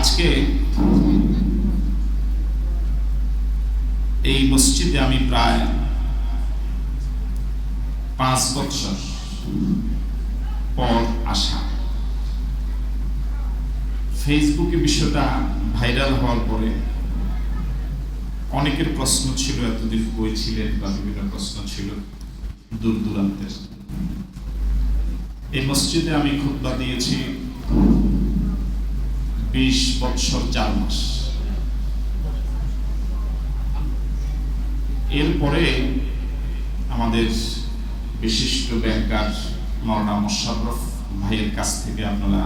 আজকে এই মসজিদে আমি প্রায় পাঁচ বছর পর আসা। ফেসবুকে বিষয়টা ভাইরাল হওয়ার পরে অনেকের প্রশ্ন ছিল, এতদিন বই ছিলেন বা বিভিন্ন প্রশ্ন ছিল দূর দূরান্তের। এই মসজিদে আমি খুতবা দিয়েছি। বিশ বৎসর চার মাস। এরপরে আমাদের বিশিষ্ট ব্যাংকার মৌলানা মোশাররফ ভাইয়ের কাছ থেকে আপনারা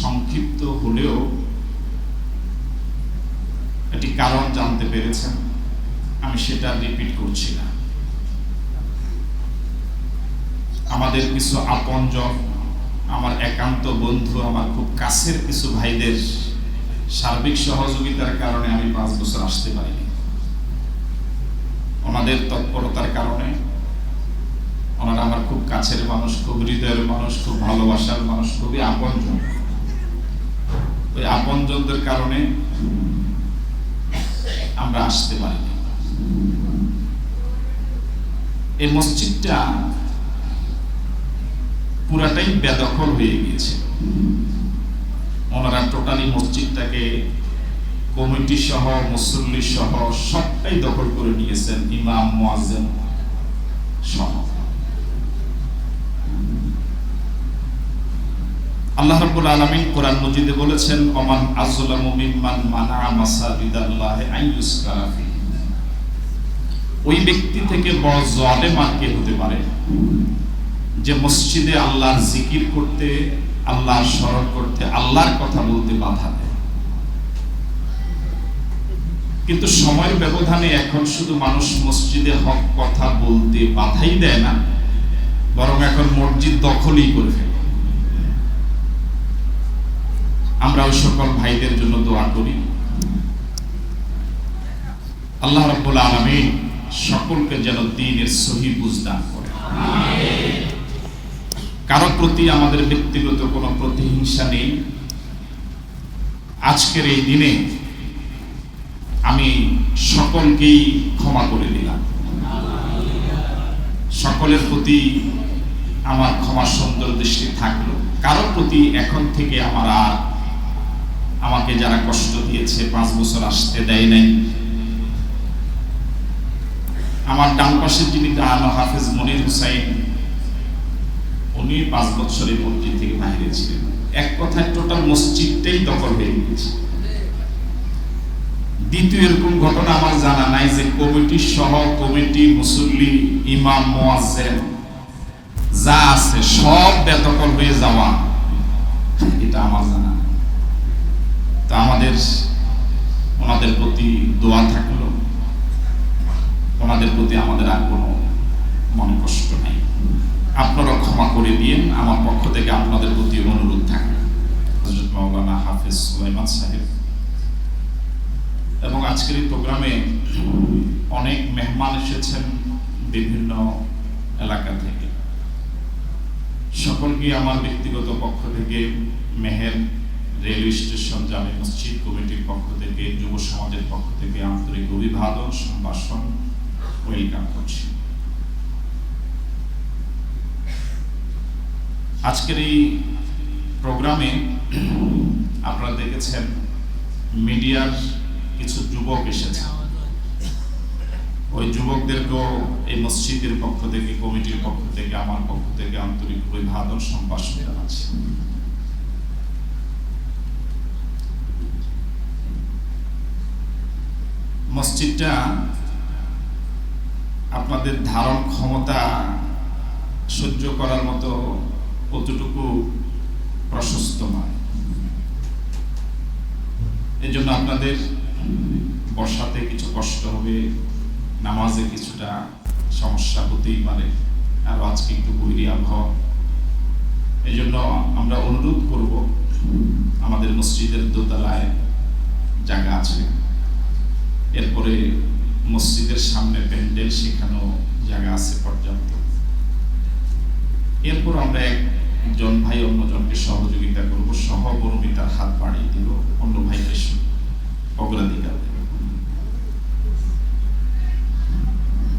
সংক্ষিপ্ত হলেও একটি কারণ জানতে পেরেছেন। আমি সেটা রিপিট করছি না। আমাদের কিছু আপনজন আমার একান্ত বন্ধু, আমার খুব কাছের কিছু ভাইদের সার্বিক সহযোগিতার কারণে আমি পাঁচ বছর আসতে পারিনি। ওনাদের তৎপরতার কারণে ওনারা আমার খুব কাছের মানুষ, খুব হৃদয়ের মানুষ, খুব ভালোবাসার মানুষ, খুবই আপনজন। ওই আপনজনদের কারণে আমরা আসতে পারিনি। এই মসজিদটা পুরাটাই বেদখল হয়ে গিয়েছে। ওনারা টোটালি মসজিদটাকে কমিটি সহ, মুসল্লি সহ সবটাই দখল করে নিয়েছেন ইমাম মোয়াজ্জেম সহ। আল্লাহ রাব্বুল আলামিন কোরআন মজিদে বলেছেন, ওমান আযলামু মিম্মান মানা মাসাজিদাল্লাহি আইয়ুসকারা ওই ব্যক্তি থেকে বড় জালেম আর কে হতে পারে? যে মসজিদে আল্লাহর জিকির করতে, আল্লাহর স্মরণ করতে, আল্লাহর কথা বলতে বাধা দেয়। কিন্তু সময়ের ব্যবধানে এখন শুধু মানুষ মসজিদে হক কথা বলতে বাধাই দেয় না, বরং এখন মসজিদ দখলই করে ফেলে। আমরা ওই সকল ভাইদের জন্য দোয়া করি। আল্লাহ রাব্বুল আলামিন সকলকে যেন দিনের সহি বুঝদান প্রতি আমাদের ব্যক্তিগত কোনো প্রতিহিংসা নেই। আজকের এই দিনে আমি সকলকেই ক্ষমা করে দিলাম। সকলের প্রতি আমার ক্ষমা সুন্দর দৃষ্টি থাকল। কারও প্রতি এখন থেকে আমার আর আমাকে যারা কষ্ট দিয়েছে, পাঁচ বছর আসতে দেয় নাই। আমার ডান পাশে যিনি হাফেজ মনির হুসাইন উনি পাঁচ বছরে মসজিদ থেকে বাইরে ছিলেন। এক কথায় টোটাল মসজিদটাই দখল হয়ে গিয়েছে। দ্বিতীয় এরকম ঘটনা আমার জানা নাই যে কমিটি সহ কমিটি, মুসল্লি, ইমাম মোয়াজ্জেম যা আছে সব বেদখল হয়ে যাওয়া, এটা আমার জানা। তো আমাদের, ওনাদের প্রতি দোয়া থাকল। ওনাদের প্রতি আমাদের আর কোনো মনে কষ্ট নাই। আপনারা ক্ষমা করে দিন আমার পক্ষ থেকে আপনাদের প্রতি অনুরোধ থাকবে। মাওলানা হাফেজ সুলাইমান সাহেব। এবং আজকের এই প্রোগ্রামে অনেক মেহমান এসেছেন বিভিন্ন এলাকা থেকে। সকলকে আমার ব্যক্তিগত পক্ষ থেকে মেহের রেলওয়ে স্টেশন জামে মসজিদ কমিটির পক্ষ থেকে, যুব সমাজের পক্ষ থেকে আন্তরিক অভিবাদন, সম্ভাষণ, ওয়েলকাম করছি। আজকের এই প্রোগ্রামে আপনারা দেখেছেন মিডিয়ার কিছু যুবক এসেছে। ওই যুবকদেরকেও এই মসজিদের পক্ষ থেকে, কমিটির পক্ষ থেকে, আমার পক্ষ থেকে আন্তরিক অভিবাদন, সম্ভাষণ জানাচ্ছি। মসজিদটা আপনাদের ধারণ ক্ষমতা সহ্য করার মতো কতটুকু প্রশস্ত নয় এই জন্য আপনাদের বর্ষাতে কিছু কষ্ট হবে, নামাজে কিছুটা সমস্যা হতেই পারে, আর আজকে একটু বৈরি আবহাওয়া। এই জন্য আমরা অনুরোধ করব, আমাদের মসজিদের দোতলায় জায়গা আছে। এরপরে মসজিদের সামনে প্যান্ডেল, সেখানেও জায়গা আছে পর্যাপ্ত। এরপর আমরা একজন ভাই অন্যজনকে সহযোগিতা